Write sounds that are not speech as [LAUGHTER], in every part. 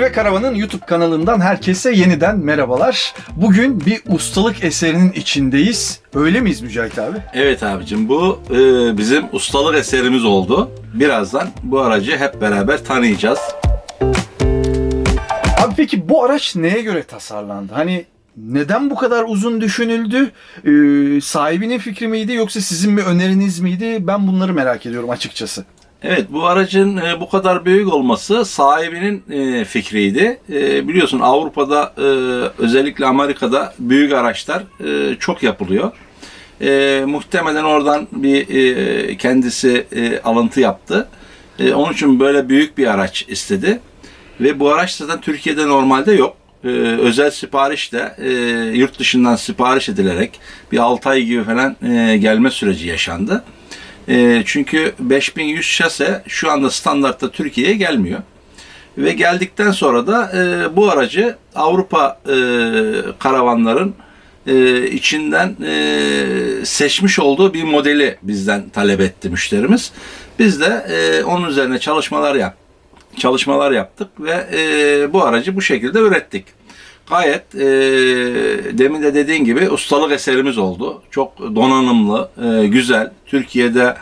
Zirve Karavan'ın YouTube kanalından herkese yeniden merhabalar. Bugün bir ustalık eserinin içindeyiz. Öyle miyiz Mücahit abi? Evet abicim bu e, bizim ustalık eserimiz oldu. Birazdan bu aracı hep beraber tanıyacağız. Abi peki bu araç neye göre tasarlandı? Hani neden bu kadar uzun düşünüldü? Ee, sahibinin fikri miydi yoksa sizin bir öneriniz miydi? Ben bunları merak ediyorum açıkçası. Evet bu aracın e, bu kadar büyük olması sahibinin e, fikriydi. E, biliyorsun Avrupa'da özellikle Amerika'da büyük araçlar çok yapılıyor. Muhtemelen oradan bir kendisi alıntı yaptı. Onun için böyle büyük bir araç istedi. Ve bu araç zaten Türkiye'de normalde yok. Özel siparişle yurt dışından sipariş edilerek bir 6 ay gibi falan gelme süreci yaşandı. E, çünkü 5100 şase şu anda standartta Türkiye'ye gelmiyor. Ve geldikten sonra da e, bu aracı Avrupa e, karavanların e, içinden e, seçmiş olduğu bir modeli bizden talep etti müşterimiz. Biz de e, onun üzerine çalışmalar yap çalışmalar yaptık ve e, bu aracı bu şekilde ürettik. Gayet e, demin de dediğin gibi ustalık eserimiz oldu. Çok donanımlı, e, güzel. Türkiye'de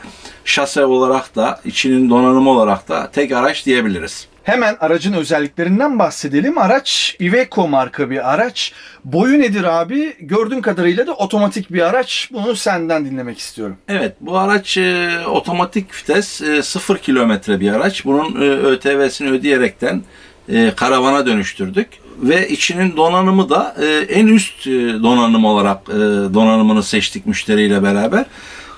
şase olarak da, içinin donanımı olarak da tek araç diyebiliriz. Hemen aracın özelliklerinden bahsedelim. Araç Iveco marka bir araç. Boyu nedir abi? Gördüğüm kadarıyla da otomatik bir araç. Bunu senden dinlemek istiyorum. Evet bu araç e, otomatik vites e, 0 kilometre bir araç. Bunun e, ÖTV'sini ödeyerekten e, karavana dönüştürdük. Ve içinin donanımı da e, en üst e, donanım olarak e, donanımını seçtik müşteriyle beraber.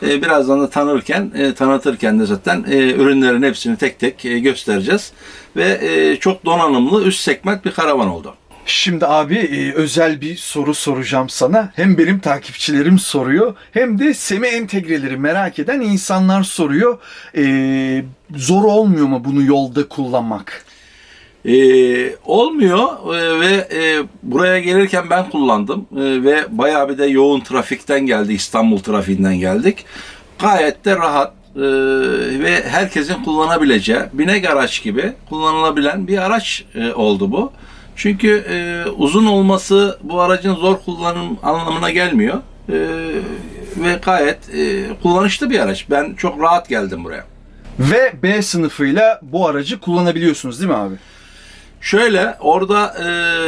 E, birazdan da tanırken, e, tanıtırken de zaten e, ürünlerin hepsini tek tek e, göstereceğiz. Ve e, çok donanımlı üst segment bir karavan oldu. Şimdi abi e, özel bir soru soracağım sana. Hem benim takipçilerim soruyor hem de semi entegreleri merak eden insanlar soruyor. E, zor olmuyor mu bunu yolda kullanmak? Ee, olmuyor ee, ve e, buraya gelirken ben kullandım Ee, ve bayağı bir de yoğun trafikten geldi İstanbul trafiğinden geldik. Gayet de rahat e, ve herkesin kullanabileceği binek araç gibi kullanılabilen bir araç e, oldu bu. Çünkü e, uzun olması bu aracın zor kullanım anlamına gelmiyor E, ve gayet e, kullanışlı bir araç. Ben çok rahat geldim buraya. Ve B sınıfıyla bu aracı kullanabiliyorsunuz değil mi abi? Şöyle orada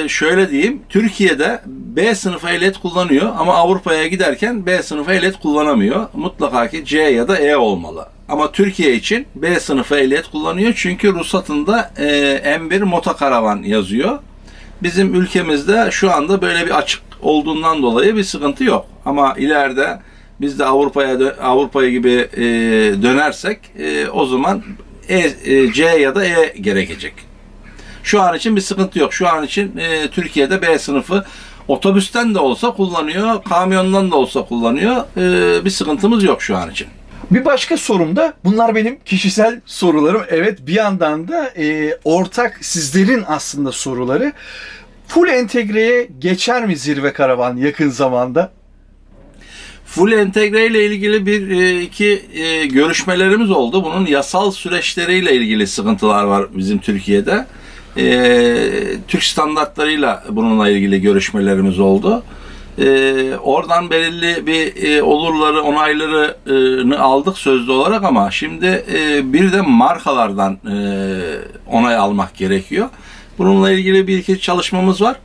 e, şöyle diyeyim Türkiye'de B sınıfı ehliyet kullanıyor ama Avrupa'ya giderken B sınıfı ehliyet kullanamıyor. Mutlaka ki C ya da E olmalı. Ama Türkiye için B sınıfı ehliyet kullanıyor çünkü ruhsatında e, M1 motokaravan yazıyor. Bizim ülkemizde şu anda böyle bir açık olduğundan dolayı bir sıkıntı yok. Ama ileride biz de Avrupa'ya Avrupa gibi e, dönersek e, o zaman E, e, C ya da E gerekecek. Şu an için bir sıkıntı yok. Şu an için e, Türkiye'de B sınıfı otobüsten de olsa kullanıyor, kamyondan da olsa kullanıyor. E, bir sıkıntımız yok şu an için. Bir başka sorum da bunlar benim kişisel sorularım. Evet bir yandan da e, ortak sizlerin aslında soruları. Full entegreye geçer mi zirve karavan yakın zamanda? Full entegre ile ilgili bir e, iki e, görüşmelerimiz oldu. Bunun yasal süreçleriyle ilgili sıkıntılar var bizim Türkiye'de. E, Türk standartlarıyla bununla ilgili görüşmelerimiz oldu. E, oradan belirli bir e, olurları, onaylarını aldık sözlü olarak ama şimdi e, bir de markalardan e, onay almak gerekiyor. Bununla ilgili bir iki çalışmamız var.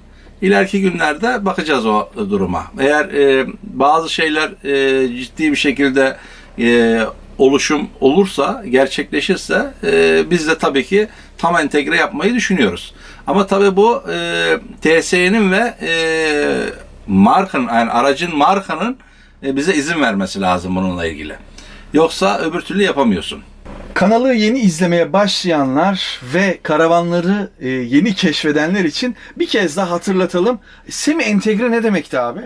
İleriki günlerde bakacağız o duruma. Eğer e, bazı şeyler e, ciddi bir şekilde e, oluşum olursa, gerçekleşirse e, biz de tabii ki tam entegre yapmayı düşünüyoruz. Ama tabii bu e, TSE'nin ve e, markanın, yani aracın markanın e, bize izin vermesi lazım bununla ilgili. Yoksa öbür türlü yapamıyorsun. Kanalı yeni izlemeye başlayanlar ve karavanları e, yeni keşfedenler için bir kez daha hatırlatalım. Semi entegre ne demekti abi?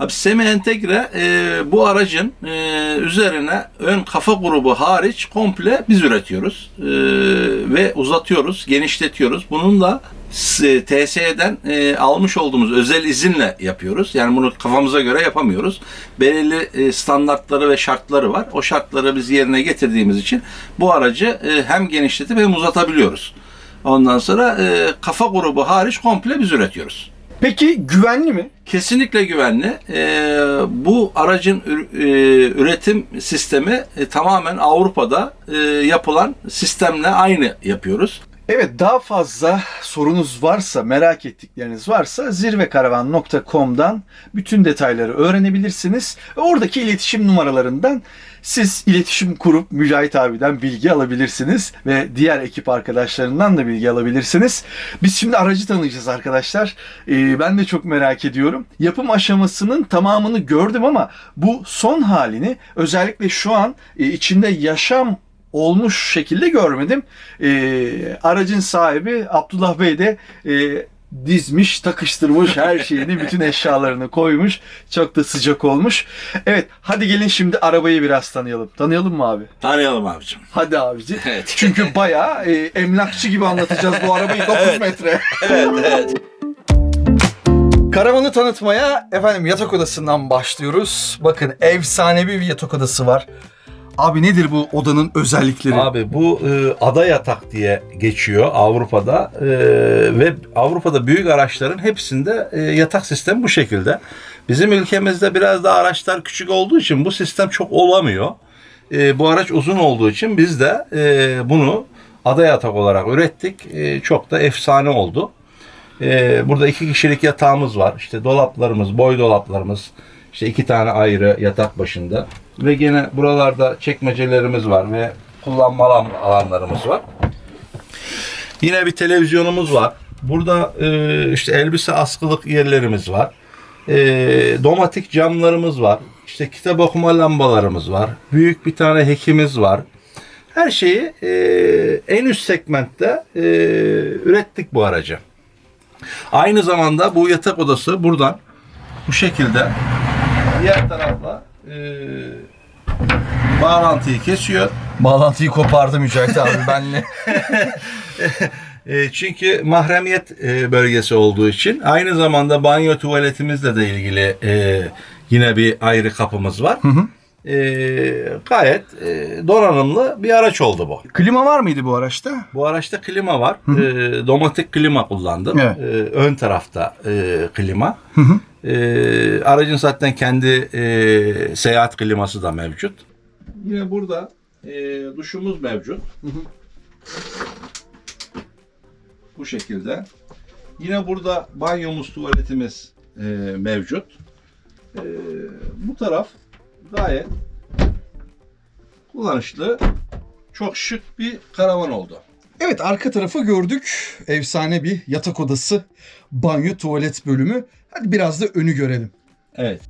Abi semi entegre e, bu aracın e, üzerine ön kafa grubu hariç komple biz üretiyoruz E, ve uzatıyoruz, genişletiyoruz. Bunun da s- TSE'den e, almış olduğumuz özel izinle yapıyoruz. Yani bunu kafamıza göre yapamıyoruz. Belirli e, standartları ve şartları var. O şartları biz yerine getirdiğimiz için bu aracı e, hem genişletip hem uzatabiliyoruz. Ondan sonra e, kafa grubu hariç komple biz üretiyoruz. Peki güvenli mi? Kesinlikle güvenli. E, bu aracın e, üretim sistemi e, tamamen Avrupa'da e, yapılan sistemle aynı yapıyoruz. Evet daha fazla sorunuz varsa, merak ettikleriniz varsa zirvekaravan.com'dan bütün detayları öğrenebilirsiniz. Oradaki iletişim numaralarından siz iletişim kurup Mücahit abiden bilgi alabilirsiniz ve diğer ekip arkadaşlarından da bilgi alabilirsiniz. Biz şimdi aracı tanıyacağız arkadaşlar. Ee, ben de çok merak ediyorum. Yapım aşamasının tamamını gördüm ama bu son halini özellikle şu an e, içinde yaşam olmuş şekilde görmedim. Ee, aracın sahibi Abdullah Bey de e, dizmiş, takıştırmış her şeyini, [LAUGHS] bütün eşyalarını koymuş. Çok da sıcak olmuş. Evet, hadi gelin şimdi arabayı biraz tanıyalım. Tanıyalım mı abi? Tanıyalım abicim. Hadi abici. Evet. Çünkü bayağı e, emlakçı gibi anlatacağız bu arabayı 9 metre. Evet, evet. Karavanı tanıtmaya efendim yatak odasından başlıyoruz. Bakın efsanevi bir yatak odası var. Abi nedir bu odanın özellikleri? Abi bu e, ada yatak diye geçiyor Avrupa'da E, ve Avrupa'da büyük araçların hepsinde e, yatak sistemi bu şekilde. Bizim ülkemizde biraz da araçlar küçük olduğu için bu sistem çok olamıyor. E, bu araç uzun olduğu için biz de e, bunu ada yatak olarak ürettik. E, çok da efsane oldu. E, burada iki kişilik yatağımız var. İşte dolaplarımız, boy dolaplarımız. İşte iki tane ayrı yatak başında. Ve gene buralarda çekmecelerimiz var ve kullanma alan, alanlarımız var. Yine bir televizyonumuz var. Burada e, işte elbise askılık yerlerimiz var. E, domatik camlarımız var. İşte kitap okuma lambalarımız var. Büyük bir tane hekimiz var. Her şeyi e, en üst segmentte e, ürettik bu aracı. Aynı zamanda bu yatak odası buradan bu şekilde diğer tarafla e, bağlantıyı kesiyor. Bağlantıyı kopardı Mücahit abi benle. [LAUGHS] E, çünkü mahremiyet e, bölgesi olduğu için aynı zamanda banyo tuvaletimizle de ilgili e, yine bir ayrı kapımız var. E, gayet e, donanımlı bir araç oldu bu. Klima var mıydı bu araçta? Bu araçta klima var. E, domatik klima kullandım. Evet. E, ön tarafta e, klima. E, aracın zaten kendi e, seyahat kliması da mevcut. Yine burada e, duşumuz mevcut. Bu şekilde. Yine burada banyomuz, tuvaletimiz e, mevcut. E, bu taraf gayet kullanışlı, çok şık bir karavan oldu. Evet arka tarafı gördük. Efsane bir yatak odası, banyo, tuvalet bölümü. Hadi biraz da önü görelim. Evet.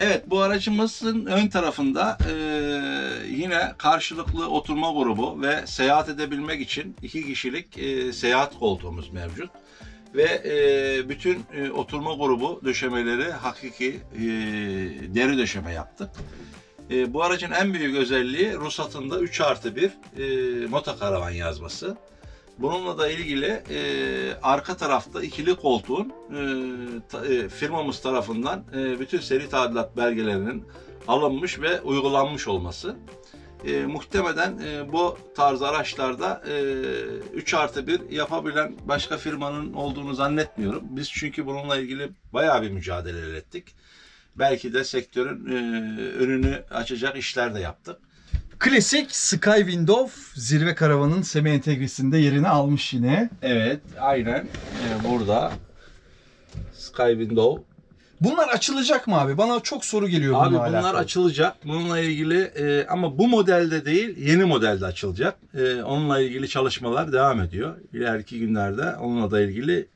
Evet bu aracımızın ön tarafında e, yine karşılıklı oturma grubu ve seyahat edebilmek için iki kişilik e, seyahat koltuğumuz mevcut. Ve e, bütün e, oturma grubu döşemeleri hakiki e, deri döşeme yaptık. E, bu aracın en büyük özelliği ruhsatında 3 artı 1 e, motokaravan yazması. Bununla da ilgili e, arka tarafta ikili koltuğun e, ta- e, firmamız tarafından e, bütün seri tadilat belgelerinin alınmış ve uygulanmış olması. E, muhtemelen e, bu tarz araçlarda e, 3 artı 1 yapabilen başka firmanın olduğunu zannetmiyorum. Biz çünkü bununla ilgili bayağı bir mücadele ettik. Belki de sektörün e, önünü açacak işler de yaptık. Klasik Sky Window zirve karavanın semi entegresinde yerini almış yine. Evet, aynen e, burada Sky Window Bunlar açılacak mı abi? Bana çok soru geliyor Abi bununla bunlar alakalı. açılacak. Bununla ilgili e, ama bu modelde değil, yeni modelde açılacak. E, onunla ilgili çalışmalar devam ediyor. İleriki günlerde onunla da ilgili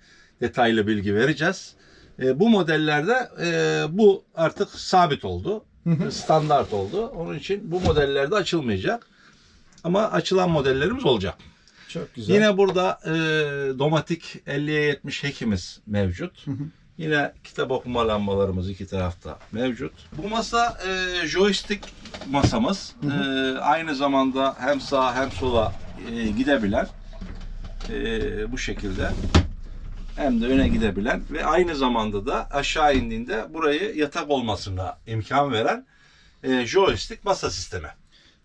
detaylı bilgi vereceğiz. E, bu modellerde e, bu artık sabit oldu. Standart oldu. Onun için bu modellerde açılmayacak. Ama açılan modellerimiz olacak. Çok güzel. Yine burada e, domatik 50'ye 70 hekimiz mevcut. Yine kitap okuma lambalarımız iki tarafta mevcut. Bu masa e, joystick masamız. E, aynı zamanda hem sağa hem sola e, gidebilen e, bu şekilde hem de öne gidebilen ve aynı zamanda da aşağı indiğinde burayı yatak olmasına imkan veren e, joystick masa sistemi.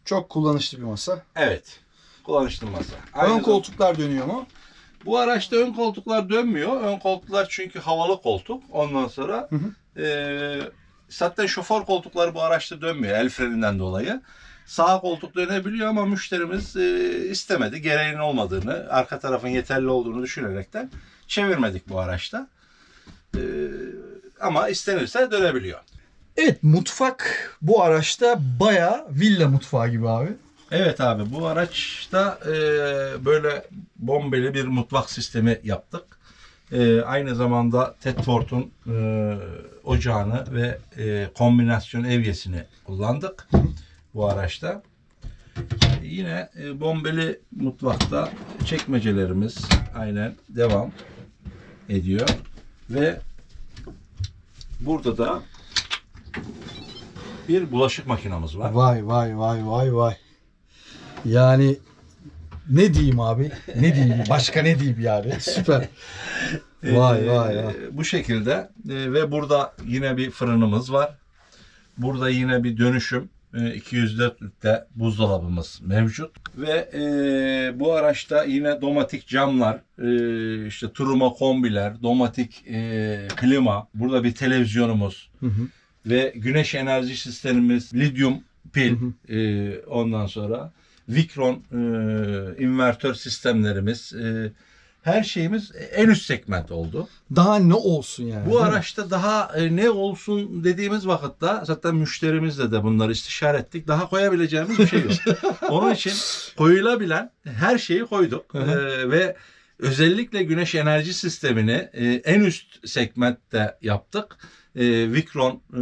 Çok kullanışlı bir masa. Evet. kullanışlı masa. Ön Aynı zam- koltuklar dönüyor mu? Bu araçta ön koltuklar dönmüyor. Ön koltuklar çünkü havalı koltuk. Ondan sonra Hı hı. e, zaten şoför koltukları bu araçta dönmüyor el freninden dolayı. Sağ koltuk dönebiliyor ama müşterimiz e, istemedi. Gereğinin olmadığını, arka tarafın yeterli olduğunu düşünerekten çevirmedik bu araçta. E, ama istenirse dönebiliyor. Evet mutfak bu araçta baya villa mutfağı gibi abi. Evet abi bu araçta e, böyle bombeli bir mutfak sistemi yaptık. E, aynı zamanda Tedford'un e, ocağını ve e, kombinasyon evyesini kullandık bu araçta. Yine e, bombeli mutfakta çekmecelerimiz aynen devam ediyor ve burada da bir bulaşık makinamız var. Vay vay vay vay vay. Yani ne diyeyim abi? Ne diyeyim? Başka ne diyeyim yani? [LAUGHS] Süper. Vay Ee, vay vay. Bu şekilde ve burada yine bir fırınımız var. Burada yine bir dönüşüm e, 204'lükte buzdolabımız mevcut ve e, bu araçta yine domatik camlar, e, işte turuma kombiler, domatik e, klima, burada bir televizyonumuz Hı hı. ve güneş enerji sistemimiz, lityum pil, Hı e, ondan sonra Victron e, invertör sistemlerimiz, e, her şeyimiz en üst segment oldu. Daha ne olsun yani? Bu araçta daha e, ne olsun dediğimiz vakitte zaten müşterimizle de bunları istişare ettik. Daha koyabileceğimiz bir şey yok. [LAUGHS] Onun için koyulabilen her şeyi koyduk. Hı hı. E, ve özellikle güneş enerji sistemini e, en üst segmentte yaptık. E, Victron e,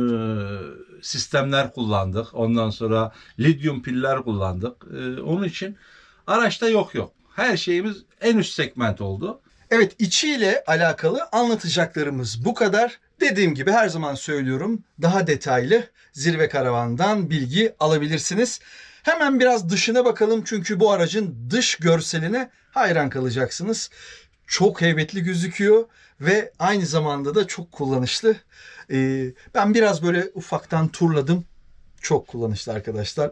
sistemler kullandık. Ondan sonra lityum piller kullandık. E, onun için araçta yok yok. Her şeyimiz en üst segment oldu. Evet içiyle alakalı anlatacaklarımız bu kadar. Dediğim gibi her zaman söylüyorum daha detaylı Zirve Karavan'dan bilgi alabilirsiniz. Hemen biraz dışına bakalım çünkü bu aracın dış görseline hayran kalacaksınız. Çok heybetli gözüküyor ve aynı zamanda da çok kullanışlı. Ee, ben biraz böyle ufaktan turladım. Çok kullanışlı arkadaşlar.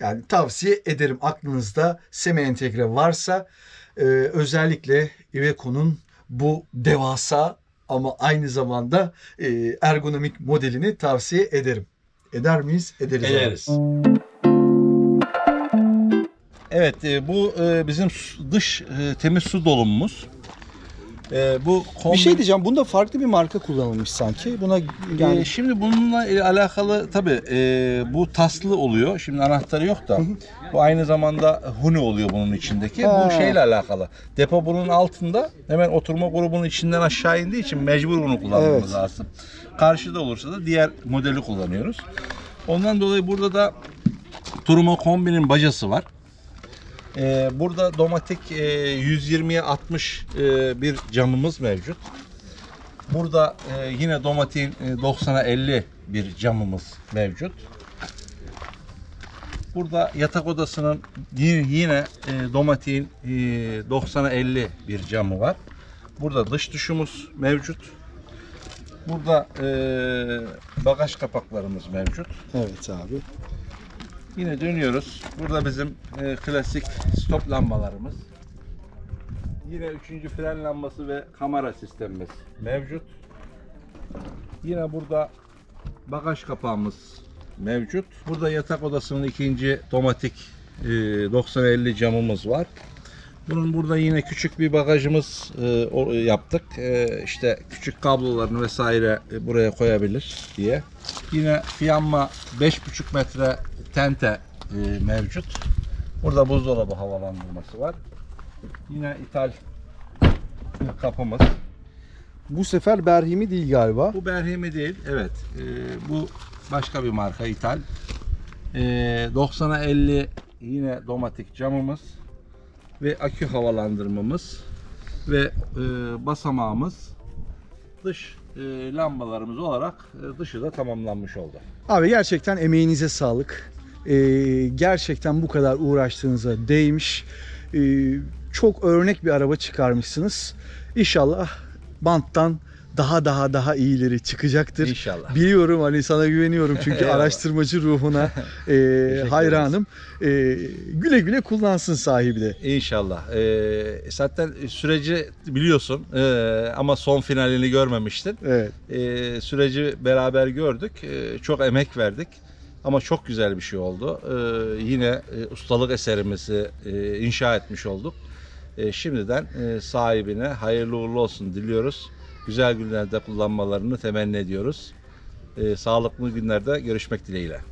Yani tavsiye ederim aklınızda semi entegre varsa ee, özellikle Iveco'nun bu devasa ama aynı zamanda e, ergonomik modelini tavsiye ederim. Eder miyiz? Ederiz. abi. Ederiz. Evet e, bu e, bizim dış e, temiz su dolumumuz. E, bu Bir kombi- şey diyeceğim. Bunda farklı bir marka kullanılmış sanki. Buna yani E, şimdi bununla il- alakalı tabi bu taslı oluyor. Şimdi anahtarı yok da bu aynı zamanda huni oluyor bunun içindeki. Ha. Bu şeyle alakalı. Depo bunun altında hemen oturma grubunun içinden aşağı indiği için mecbur bunu kullanmamız Evet. lazım. Karşıda olursa da diğer modeli kullanıyoruz. Ondan dolayı burada da Turuma kombinin bacası var. Ee, burada domatik e, 120'ye 60 e, bir camımız mevcut. Burada e, yine domatin e, 90'a 50 bir camımız mevcut. Burada yatak odasının y- yine e, domatin e, 90'a 50 bir camı var. Burada dış duşumuz mevcut. Burada bagaj kapaklarımız mevcut. evet abi. Yine dönüyoruz. Burada bizim e, klasik stop lambalarımız. Yine üçüncü fren lambası ve kamera sistemimiz mevcut. Yine burada bagaj kapağımız mevcut. Burada yatak odasının ikinci domatik e, 90-50 camımız var. Bunun burada yine küçük bir bagajımız e, o- yaptık. E, işte küçük kablolarını vesaire e, buraya koyabilir diye. Yine fiyanma 5,5 metre tente e, mevcut. Burada buzdolabı havalandırması var. Yine ithal kapımız. Bu sefer Berhimi değil galiba. Bu Berhimi değil. Evet. E, bu başka bir marka ithal. E, 90'a 50 yine domatik camımız ve akü havalandırmamız ve e, basamağımız dış e, lambalarımız olarak e, dışı da tamamlanmış oldu. Abi gerçekten emeğinize sağlık. Ee, gerçekten bu kadar uğraştığınıza değmiş. Ee, çok örnek bir araba çıkarmışsınız. İnşallah banttan daha daha daha iyileri çıkacaktır. İnşallah. Biliyorum hani sana güveniyorum çünkü araştırmacı ruhuna [LAUGHS] e, hayranım. E, güle güle kullansın sahibi de. İnşallah. Ee, zaten süreci biliyorsun ee, ama son finalini görmemiştin. Evet. Ee, süreci beraber gördük. Ee, çok emek verdik. Ama çok güzel bir şey oldu. Ee, yine e, ustalık eserimizi e, inşa etmiş olduk. E, şimdiden e, sahibine hayırlı uğurlu olsun diliyoruz. Güzel günlerde kullanmalarını temenni ediyoruz. E, sağlıklı günlerde görüşmek dileğiyle.